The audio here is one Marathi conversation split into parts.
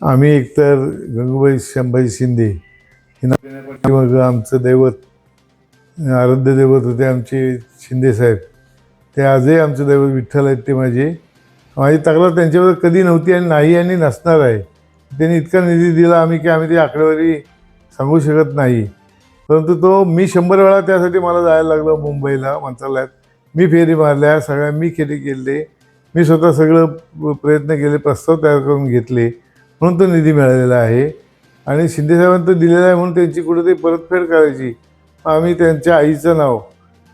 आम्ही एकतर गंगूबाई शंभाई शिंदे मग आमचं दैवत आराध्य दैवत होते आमचे शिंदे साहेब. ते आजही आमचं दैवत विठ्ठल आहेत ते माझे. माझी तक्रार त्यांच्यावर कधी नव्हती आणि नाही आणि नसणार आहे. त्यांनी इतका निधी दिला आम्ही की आम्ही ती आकडेवारी सांगू शकत नाही. परंतु तो मी शंभर वेळा त्यासाठी मला जायला लागलं मुंबईला मंत्रालयात. मी फेरी मारल्या सगळ्या मी खेळी केले मी स्वतः सगळं प्रयत्न केले प्रस्ताव तयार करून घेतले. म्हणून तो निधी मिळालेला आहे. आणि शिंदेसाहेबांनी तो दिलेला आहे म्हणून त्यांची कुठेतरी परतफेड करायची. आम्ही त्यांच्या आईचं नाव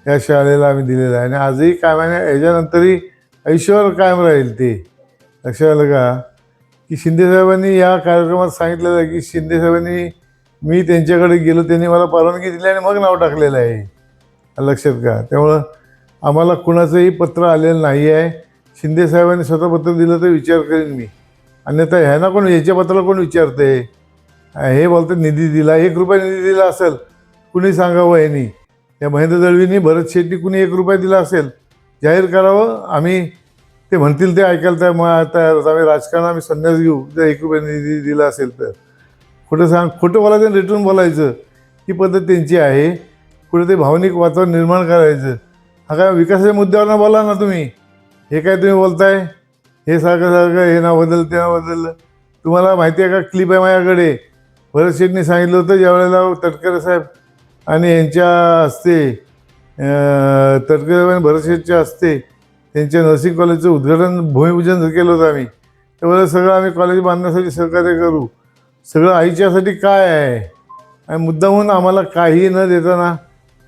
या शाळेला आम्ही दिलेलं आहे. आणि आजही कायमाने याच्यानंतरही आयुष्यावर कायम राहील ते. लक्षात आलं का? की शिंदेसाहेबांनी या कार्यक्रमात सांगितलेलं आहे की शिंदेसाहेबांनी मी त्यांच्याकडे गेलो त्यांनी मला परवानगी दिली आणि मग नाव टाकलेलं आहे. लक्षात का त्यामुळं आम्हाला कुणाचंही पत्र आलेलं नाही आहे शिंदेसाहेबांनी स्वतः पत्र दिलं तर विचार करेन मी. अन्यथा ह्यांना कोण याच्या कोण विचारते? हे बोलतात निधी दिला एक रुपया निधी दिला असेल कुणी सांगावं यांनी या महेंद्र दळवींनी भरत शेट्टी कुणी एक रुपया दिला असेल? जाहीर करावं आम्ही ते म्हणतील ते ऐकायला त्या मग आता आम्ही राजकारण आम्ही संन्यास घेऊ जर एक रुपया निधी दिला असेल तर. खोटं सांग खोटं बोलायचं रिटर्न बोलायचं. ही पद्धत त्यांची आहे. कुठे ते भावनिक वातावरण निर्माण करायचं. हा काय विकासाच्या मुद्द्यावर बोला ना तुम्ही. हे काय तुम्ही बोलताय? हे सारखं सारखं हे नाव बदललं ते नाव बदललं तुम्हाला माहिती आहे का क्लिप आहे माझ्याकडे. भरतशेटनी सांगितलं होतं ज्यावेळेला तटकरे साहेब आणि यांच्या हस्ते तटकरे आणि भरत शेठच्या हस्ते त्यांच्या नर्सिंग कॉलेजचं उद्घाटन भूमिपूजन केलं होतं आम्ही त्यावेळेला सगळं आम्ही कॉलेज बांधण्यासाठी सहकार्य करू. सगळं आईच्यासाठी काय आहे? आणि मुद्दामहून आम्हाला काही न देताना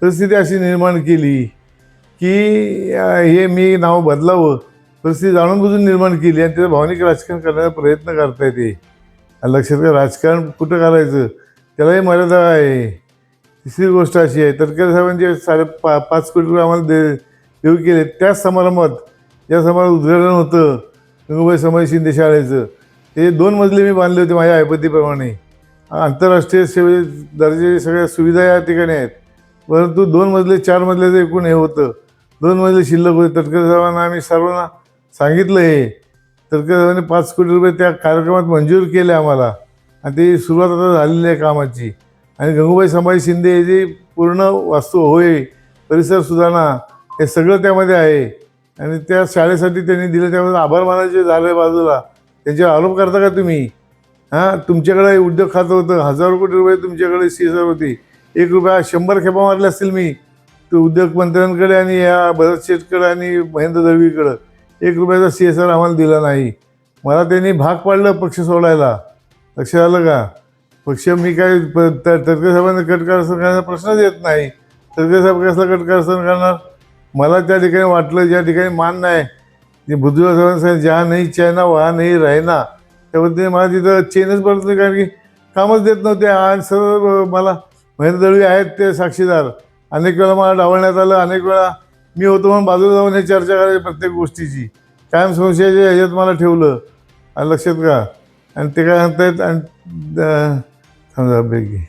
परिस्थिती अशी निर्माण केली की हे मी नाव बदलावं. परिस्थिती जाणून बुजून निर्माण केली आणि त्याचं भावनिक राजकारण करण्याचा प्रयत्न करता येते लक्षात घ्या राजकारण कुठं करायचं? त्यालाही मर्यादा आहे. तिसरी गोष्ट अशी आहे तटकरे साहेबांचे साडे पा पाच कोटी रुपये आम्हाला दे देऊ केले त्याच समारंभात ज्या समारंभात उद्घाटन होतं. गंगूबाई समाज शिंदे शाळेचं. ते दोन मजले मी बांधले होते माझ्या ऐपतीप्रमाणे. आंतरराष्ट्रीय सेवे दर्जाची सगळ्या सुविधा या ठिकाणी आहेत. परंतु दोन मजले चार मजल्याचं एकूण हे होतं. दोन मजले शिल्लक होते. तटकरे साहेबांना आम्ही सर्वांना सांगितलं हे तर पाच कोटी रुपये त्या कार्यक्रमात मंजूर केले आम्हाला. आणि ती सुरुवात आता झालेली आहे कामाची. आणि गंगूबाई संभाजी शिंदे हे पूर्ण वास्तू होय परिसर सुधारणा हे सगळं त्यामध्ये आहे. आणि त्या शाळेसाठी त्यांनी दिलं त्यामध्ये आभार मानायचे झाले बाजूला. त्यांच्यावर आरोप करता का तुम्ही? हां तुमच्याकडे उद्योग खातं होतं हजारो कोटी रुपये तुमच्याकडे सी होती. एक रुपया शंभर खेपा मारल्या असतील मी. ते उद्योग मंत्र्यांकडे आणि या भरत शेठकडे आणि महेंद्र दळवीकडं. एक रुपयाचा सी एस आर आम्हाला दिला नाही. मला त्यांनी भाग पाडलं पक्ष सोडायला. लक्षात आलं का? पक्ष मी काय प- त- साहेबांना करण्याचा प्रश्नच येत नाही. तडकरे साहेब कसला कट करणार? मला त्या ठिकाणी वाटलं ज्या ठिकाणी मान नाही जे भुजबळ साहेबांनी सांगितलं ज्या नाही चायना वहा नाही राहिना. त्या पद्धतीने मला तिथं चेनच पडत नाही कारण की कामच देत नव्हते. आणि सर्व मला महेंद्र दळवी आहेत ते साक्षीदार. अनेक वेळा मला डावलण्यात आलं अनेक वेळा मी होतो म्हणून बाजूला जाऊन हे चर्चा करायची प्रत्येक गोष्टीची. कायम संशयाच्या ह्याच्यात मला ठेवलं. आणि लक्षात का आणि ते काय सांगतायत आणि समजा बेगी